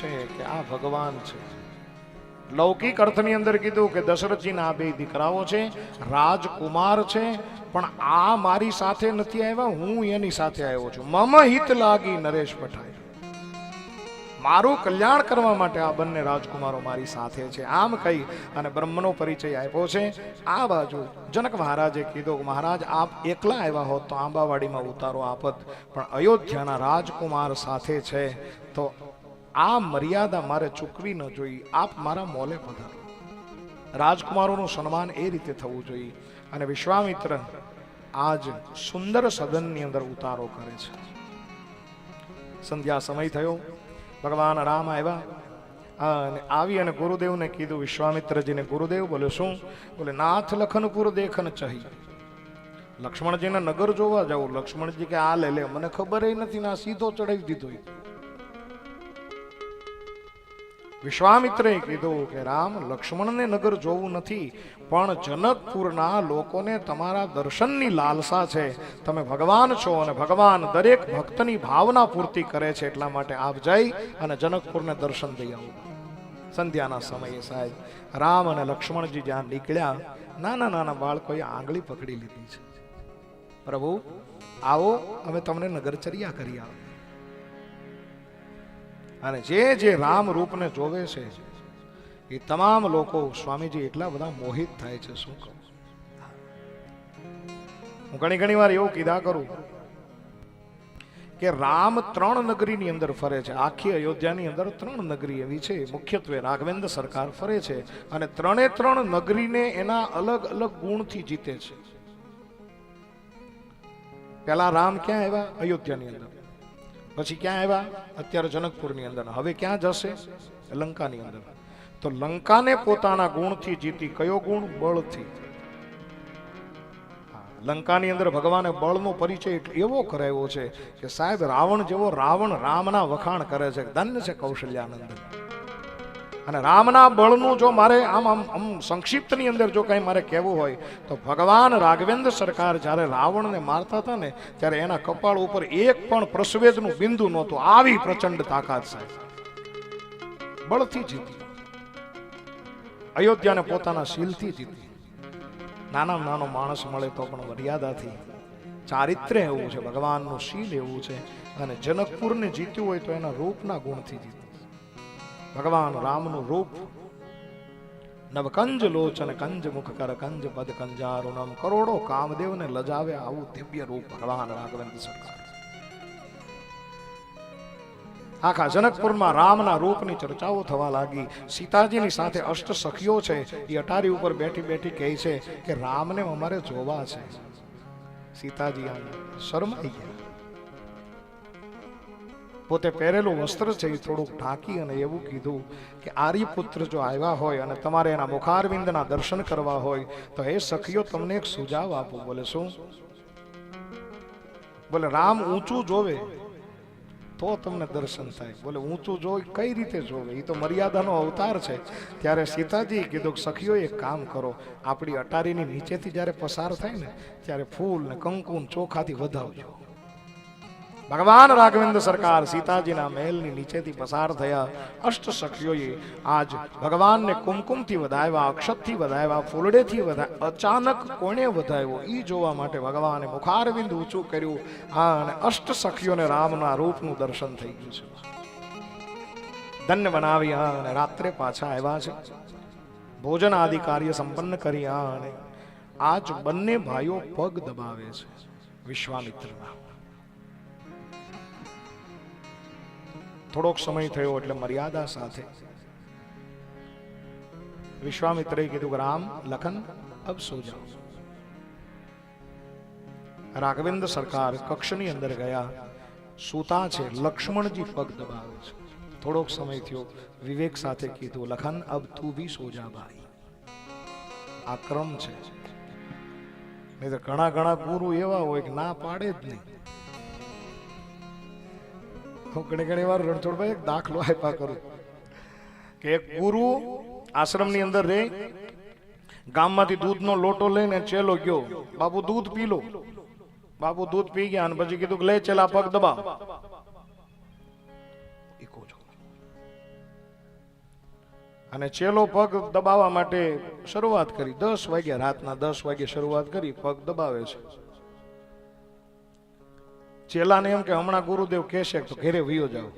છે કે આ ભગવાન છે. લૌકિક અર્થની અંદર કીધું કે દશરથજીના આ બે દીકરાઓ છે, રાજકુમાર છે, પણ આ મારી સાથે નથી આવ્યા, હું એની સાથે આવ્યો છું. મમ હિત લાગી નરેશ પઠાઈ મારું કલ્યાણ કરવા માટે આ બંને રાજકુમારો મારી સાથે છે. આમ કહી અને બ્રહ્મનો પરિચય આપ્યો છે. આ બાજુ જનક મહારાજે કીધું કે મહારાજ, આપ એકલા આવ્યા હોત તો આંબાવાડીમાં ઉતારો આપત, પણ અયોધ્યાના રાજકુમાર સાથે છે તો આ મર્યાદા મારે ચૂકવી ન જોઈએ આપ મારા મોલે પધારો. રાજકુમારોનું સન્માન એ રીતે થવું જોઈએ. અને વિશ્વામિત્ર આજ સુંદર સદનની અંદર ઉતારો કરે છે. સંધ્યા સમય થયો. ભગવાન રામ આવ્યા. અને આવી અને ગુરુદેવને કીધું વિશ્વામિત્રજીને, ગુરુદેવ, બોલે શું? બોલે, નાથ લખનપુર દેખન ચહી. લક્ષ્મણજીને નગર જોવા જાઉં લક્ષ્મણજી કે, આ લે લે, મને ખબર નથી. ના, સીધો ચડાવી દીધો. વિશ્વામિત્રે કીધું કે રામ લક્ષ્મણને નગર જોવું નથી, પણ જનકપુરના લોકોને તમારા દર્શનની લાલસા છે. તમે ભગવાન છો અને ભગવાન દરેક ભક્તની ભાવના પૂર્તિ કરે છે, એટલા માટે આપ જઈ અને જનકપુરને દર્શન દઈ આવો. સંધ્યાના સમયે સાહેબ, રામ અને લક્ષ્મણજી જ્યાં નીકળ્યા, નાના નાના બાળકોએ આંગળી પકડી લીધી છે. પ્રભુ, આવો, અમે તમને નગરચર્યા કરી આવો અને જે જે રામ રૂપને જોવે છે, એ તમામ લોકો સ્વામીજી એટલા બધા મોહિત થાય છે, શું કહું? હું ઘણી ઘણી વાર એવું કીધા કરું કે રામ ત્રણ નગરીની અંદર ફરે છે. આખી અયોધ્યાની અંદર ત્રણ નગરી એવી છે. મુખ્યત્વે રાઘવેન્દ્ર સરકાર ફરે છે અને ત્રણે ત્રણ નગરીને એના અલગ અલગ ગુણથી જીતે છે. પેલા રામ ક્યાં આવ્યા? અયોધ્યાની અંદર. પછી ક્યાં આવ્યા? અત્યારે જનકપુરની અંદર. હવે ક્યાં જશે? લંકાની અંદર. તો લંકાને પોતાના ગુણથી જીતી કયો ગુણ? બળથી. લંકાની અંદર ભગવાને બળનો પરિચય એવો કરાવ્યો છે કે સાહેબ, રાવણ જેવો રાવણ રામના વખાણ કરે છે. ધન્ય છે કૌશલ્યાનંદ અને રામના બળનું જો મારે આમ આમ આમ સંક્ષિપ્તની અંદર જો કંઈ મારે કહેવું હોય, તો ભગવાન રાઘવેન્દ્ર સરકાર જ્યારે રાવણને મારતા હતા ને, ત્યારે એના કપાળ ઉપર એક પણ પ્રસવેદનું બિંદુ નહોતું. આવી પ્રચંડ તાકાત સાહેબ. બળથી જીતી. અયોધ્યાને પોતાના શીલથી જીતી. નાના નાનો માણસ મળે તો પણ મર્યાદાથી. ચારિત્ર્ય એવું છે, ભગવાનનું શીલ એવું છે. અને જનકપુરને જીત્યું હોય તો એના રૂપના ગુણથી જીત્યું ભગવાન રામનું રૂપ. નવકંજ લોચન, કંજ મુખ કર, કંજ પદ કંજારુણમ કરોડો કામદેવને લજાવે આવું દિવ્ય રૂપ ભગવાન રાઘવેન્દ્ર સરકાર. આખા જનકપુરમાં રામના રૂપની ચર્ચાઓ થવા લાગી. સીતાજીની સાથે અષ્ટ સખીઓ છે. એ અટારી ઉપર બેઠી બેઠી કહે છે કે, રામને અમારે જોવા છે. સીતાજી આમ શરમાઈ ગયા. પોતે પહેરેલું વસ્ત્ર છે એ થોડુંક ઢાંકી અને એવું કીધું કે આર્યપુત્ર જો આવ્યા હોય અને તમારે એના મુખારવિંદના દર્શન કરવા હોય, તો એ સખીઓ, તમને એક સુજાવ આપું. બોલે, શું? બોલે, રામ ઊંચું જોવે, તો તમને દર્શન થાય. બોલે, ઊંચું જોઈ કઈ રીતે જોવે? એ તો મર્યાદાનો અવતાર છે. ત્યારે સીતાજી કીધું કે, સખીઓ, એક કામ કરો. આપણી અટારીની નીચેથી જ્યારે પસાર થાય ને, ત્યારે ફૂલ ને કંકુ ચોખાથી વધાવજો. ભગવાન રાઘવેન્દ્ર સરકાર સીતાજીના મહેલની નીચેથી પસાર થયા અષ્ટ સખીઓએ આજ ભગવાનને કુમકુમથી વધાવ્યા, અક્ષતથી વધાવ્યા, ફૂલડેથી વધાવ્યા, અચાનક કોણે વધાવ્યો? એ જોવા માટે ભગવાને મુખારવિંદ ઊંચું કર્યું આ અને અષ્ટ સખીઓને રામના રૂપનું દર્શન થઈ ગયું છે. ધન્ય બનાવી આ અને રાત્રે પાછા આવ્યા છે. ભોજન આદિ કાર્ય સંપન્ન કરી આ અને આજ બંને ભાઈઓ પગ દબાવે છે વિશ્વામિત્રના. થોડોક સમય થયો એટલે મર્યાદા સાથે. વિશ્વામિત્રએ કીધું રામ, લખન, અબ સો જાઓ રાઘવેન્દ્ર સરકાર કક્ષની અંદર ગયા, સૂતા છે, લક્ષ્મણજી પગ દબાવે છે. થોડોક સમય થયો, વિવેક સાથે કીધું, લખન, અબ તું બી સોજા ભાઈ. આ ક્રમ છે. નહીં તો ઘણા ઘણા ગુરુ એવા હોય કે ના પાડે જ નહીં. હું ઘણી ઘણી વાર રણછોડભાઈ એક દાખલો આપ્યા કરું. કે એક ગુરુ આશ્રમની અંદર રહે, ગામમાંથી દૂધનો લોટો લઈને ચેલો ગયો. બાપુ દૂધ પી લો. બાપુ દૂધ પી ગયા અને પછી કીધું લે ચેલા, પગ દબા અને ચેલો પગ દબાવવા માટે શરૂઆત કરી. દસ વાગ્યા, રાતના દસ વાગે શરૂઆત કરી, પગ દબાવે છે. ચેલાને એમ કે હમણાં ગુરુદેવ કહેશે તો ઘેરે વયો જાવ.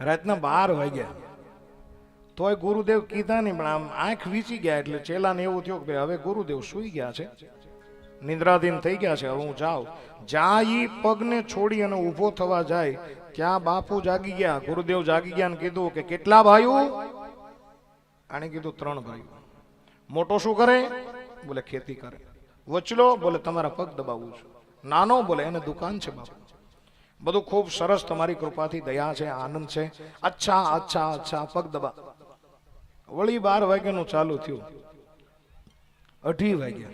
રાતના બાર વાગ્યા. તોય ગુરુદેવ કીધા નહીં, પણ આમ આંખ વીચી ગયા એટલે ચેલાને એવું થયું કે હવે ગુરુદેવ સુઈ ગયા છે. નિંદ્રાધીન થઈ ગયા છે, હવે હું જાઉં. જ્યાં ઈ પગને છોડી અને ઊભો થવા જાય. ત્યાં બાપુ જાગી ગયા. ગુરુદેવ જાગી ગયા ને કીધું કે કેટલા ભાઈઓ? આણે કીધું ત્રણ ભાઈઓ. મોટો શું કરે? બોલે, ખેતી કરે. વચલો બોલે, તમારા પગ દબાવું છું. નાનો બોલે, એને દુકાન છે બાપુ. બધું ખૂબ સરસ તમારી કૃપાથી દયા છે, આનંદ છે. અચ્છા અચ્છા અચ્છા, પગ દબા. વળી બાર વાગ્યાનું ચાલુ થયું. અઢી વાગ્યા.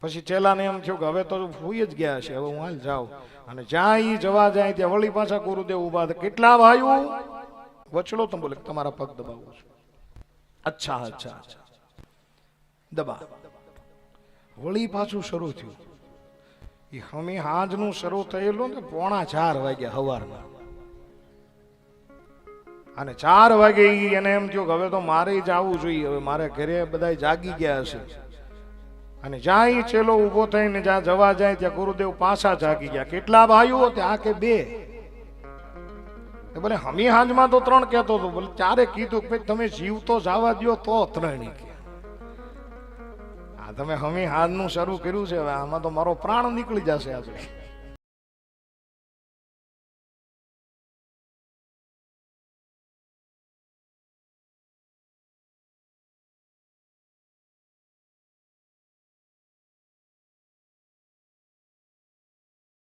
પછી ચેલાને એમ થયું કે, હવે તો હોઈ જ ગયા છે, હવે હું હાલ જાઉં. અને જ્યાં એ જવા જાય, ત્યાં વળી પાછા ગુરુદેવ ઊભા કેટલા ભાઈઓ? વચલો તો બોલે, તમારા પગ દબાવું છું. અચ્છા અચ્છા અચ્છા. દબા. વળી પાછું શરૂ થયું. એ હમી હાજનું શરૂ થયેલું ને પોણા ચાર વાગ્યા સવારના અને ચાર વાગે એને એમ થયું કે હવે તો મારે જવું જોઈએ, હવે મારે ઘરે બધા જાગી ગયા હશે. અને જ્યાં એ ચેલો ઊભો થઈને જ્યાં જવા જાય ત્યાં ગુરુદેવ પાછા જાગી ગયા. કેટલા ભાઈઓ ત્યાં કે બે? ભલે હમી હાંજમાં તો ત્રણ કહેતો હતો. બોલે ચારે કીધું કે તમે જીવ તો જવા દ્યો તો ત્રણ કે. તમે હમી હાજનું શરૂ કર્યું છે હવે આમાં તો મારો પ્રાણ નીકળી જશે આજે.